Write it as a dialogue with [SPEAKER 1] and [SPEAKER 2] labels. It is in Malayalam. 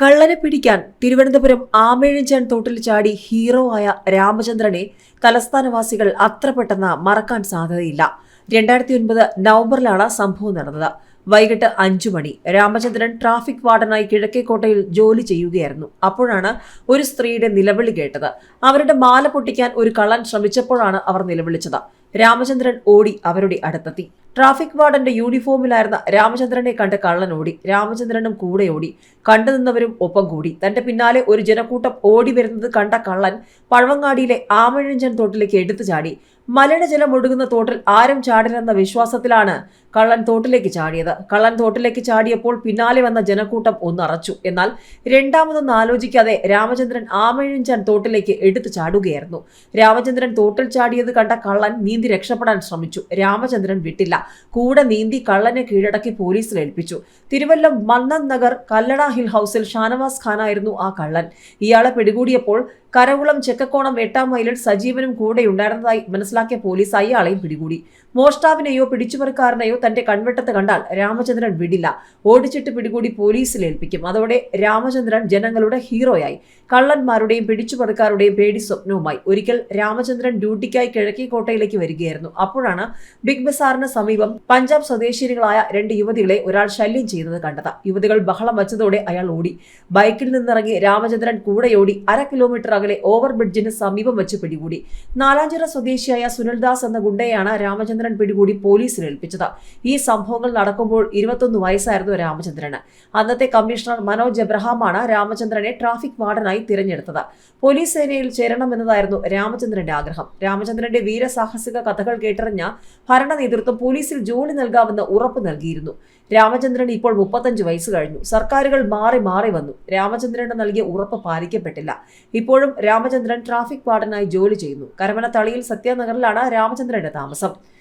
[SPEAKER 1] കള്ളനെ പിടിക്കാൻ തിരുവനന്തപുരം ആമേഴഞ്ചാൻ തോട്ടിൽ ചാടി ഹീറോ ആയ രാമചന്ദ്രനെ തലസ്ഥാനവാസികൾ അത്ര പെട്ടെന്ന് മറക്കാൻ സാധ്യതയില്ല. രണ്ടായിരത്തി ഒൻപത് നവംബറിലാണ് സംഭവം നടന്നത്. വൈകിട്ട് അഞ്ചു മണി രാമചന്ദ്രൻ ട്രാഫിക് വാർഡനായി കിഴക്കേക്കോട്ടയിൽ ജോലി ചെയ്യുകയായിരുന്നു. അപ്പോഴാണ് ഒരു സ്ത്രീയുടെ നിലവിളി കേട്ടത്. അവരുടെ മാല പൊട്ടിക്കാൻ ഒരു കള്ളൻ ശ്രമിച്ചപ്പോഴാണ് അവർ നിലവിളിച്ചത്. രാമചന്ദ്രൻ ഓടി അവരുടെ അടുത്തെത്തി. ട്രാഫിക് വാർഡന്റെ യൂണിഫോമിലായിരുന്ന രാമചന്ദ്രനെ കണ്ട് കള്ളൻ ഓടി. രാമചന്ദ്രനും കൂടെ ഓടി. കണ്ടു നിന്നവരും ഒപ്പം കൂടി. തന്റെ പിന്നാലെ ഒരു ജനക്കൂട്ടം ഓടി വരുന്നത് കണ്ട കള്ളൻ പഴവങ്ങാടിയിലെ ആമഴിഞ്ചൻ തോട്ടിലേക്ക് എടുത്തു ചാടി. മലയുടെ ജലം ഒഴുകുന്ന തോട്ടിൽ ആരും ചാടില്ലെന്ന വിശ്വാസത്തിലാണ് കള്ളൻ തോട്ടിലേക്ക് ചാടിയത്. കള്ളൻ തോട്ടിലേക്ക് ചാടിയപ്പോൾ പിന്നാലെ വന്ന ജനക്കൂട്ടം ഒന്നറച്ചു. എന്നാൽ രണ്ടാമതൊന്നും ആലോചിക്കാതെ രാമചന്ദ്രൻ ആമഴിഞ്ചൻ തോട്ടിലേക്ക് എടുത്തു ചാടുകയായിരുന്നു. രാമചന്ദ്രൻ തോട്ടിൽ ചാടിയത് കണ്ട കള്ളൻ നീന്തി രക്ഷപ്പെടാൻ ശ്രമിച്ചു. രാമചന്ദ്രൻ വിട്ടില്ല. കൂടെ നീന്തി കള്ളനെ കീഴടക്കി പോലീസിൽ ഏൽപ്പിച്ചു. തിരുവല്ലം മന്നൻ നഗർ കല്ലട ഹിൽ ഹൗസിൽ ഷാനവാസ് ഖാനായിരുന്നു ആ കള്ളൻ. ഇയാളെ പിടികൂടിയപ്പോൾ കരകുളം ചെക്കക്കോണം എട്ടാം മൈലിൽ സജീവനും കൂടെ ഉണ്ടായിരുന്നതായി മനസ്സിലാക്കിയ പോലീസ് അയാളെയും പിടികൂടി. മോഷ്ടാവിനെയോ പിടിച്ചുപറിക്കാരനെയോ തന്റെ കൺവെട്ടത്ത് കണ്ടാൽ രാമചന്ദ്രൻ വിടില്ല. ഓടിച്ചിട്ട് പിടികൂടി പോലീസിൽ ഏൽപ്പിക്കും. അതോടെ രാമചന്ദ്രൻ ജനങ്ങളുടെ ഹീറോയായി. കള്ളന്മാരുടെയും പിടിച്ചുപറിക്കാരുടെയും പേടി സ്വപ്നവുമായി. ഒരിക്കൽ രാമചന്ദ്രൻ ഡ്യൂട്ടിക്കായി കിഴക്കേക്കോട്ടയിലേക്ക് വരികയായിരുന്നു. അപ്പോഴാണ് ബിഗ് ബസാറിന് സമീപം പഞ്ചാബ് സ്വദേശിനികളായ രണ്ട് യുവതികളെ ഒരാൾ ശല്യം ചെയ്യുന്നത് കണ്ടത്. യുവതികൾ ബഹളം വച്ചതോടെ അയാൾ ഓടി. ബൈക്കിൽ നിന്നിറങ്ങി രാമചന്ദ്രൻ കൂടെയോടി അര കിലോമീറ്റർ അകലെ ഓവർ ബ്രിഡ്ജിന് സമീപം വെച്ച് പിടികൂടി. നാലാഞ്ചിറ സ്വദേശിയായ സുനിൽദാസ് എന്ന ഗുണ്ടയാണ് രാമചന്ദ്രൻ പിടികൂടി പോലീസിൽ ഏൽപ്പിച്ചത്. ഈ സംഭവങ്ങൾ നടക്കുമ്പോൾ ഇരുപത്തൊന്ന് വയസ്സായിരുന്നു രാമചന്ദ്രന്. അന്നത്തെ കമ്മീഷണർ മനോജ് എബ്രഹാമാണ് രാമചന്ദ്രനെ ട്രാഫിക് വാർഡനായി തിരഞ്ഞെടുത്തത്. പോലീസ് സേനയിൽ ചേരണമെന്നതായിരുന്നു രാമചന്ദ്രന്റെ ആഗ്രഹം. രാമചന്ദ്രന്റെ വീരസാഹസിക കഥകൾ കേട്ടറിഞ്ഞ ഭരണ നേതൃത്വം പോലീസിൽ ജോലി നൽകാമെന്ന് ഉറപ്പ് നൽകിയിരുന്നു. രാമചന്ദ്രൻ ഇപ്പോൾ മുപ്പത്തഞ്ച് വയസ്സ് കഴിഞ്ഞു. സർക്കാരുകൾ മാറി മാറി വന്നു. രാമചന്ദ്രന് നൽകിയ ഉറപ്പ് പാലിക്കപ്പെട്ടില്ല. ഇപ്പോഴും രാമചന്ദ്രൻ ട്രാഫിക് വാർഡനായി ജോലി ചെയ്യുന്നു. കരമനത്തളിയിൽ സത്യാനഗറിലാണ് രാമചന്ദ്രന്റെ താമസം.